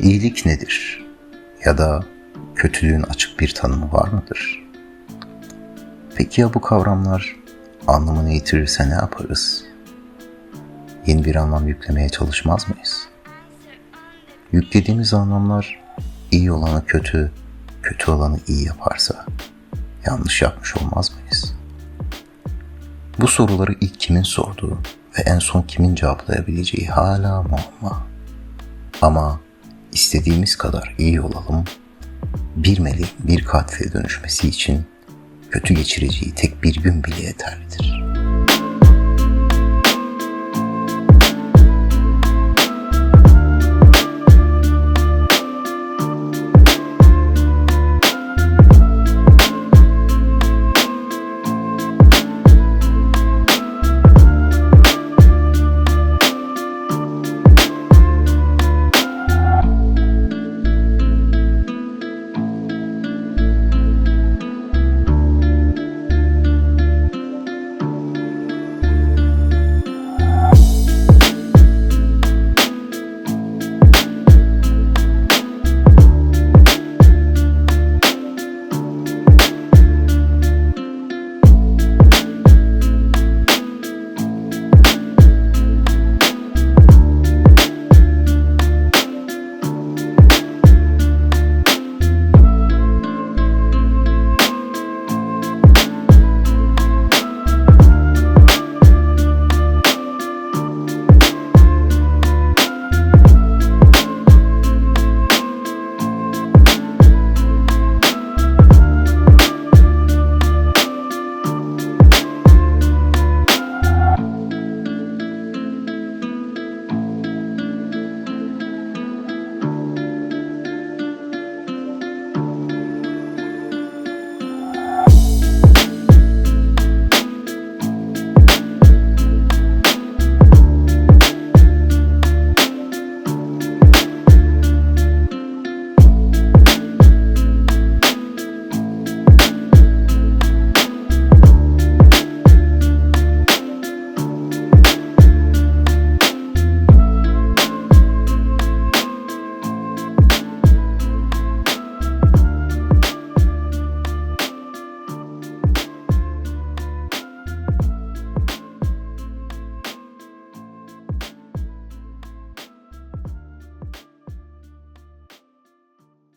İyilik nedir? Ya da kötülüğün açık bir tanımı var mıdır? Peki ya bu kavramlar anlamını yitirirse ne yaparız? Yeni bir anlam yüklemeye çalışmaz mıyız? Yüklediğimiz anlamlar iyi olanı kötü, kötü olanı iyi yaparsa yanlış yapmış olmaz mıyız? Bu soruları ilk kimin sorduğu ve en son kimin cevaplayabileceği hala muamma. Ama istediğimiz kadar iyi olalım, bir meleğin bir katile dönüşmesi için kötü geçireceği tek bir gün bile yeterlidir.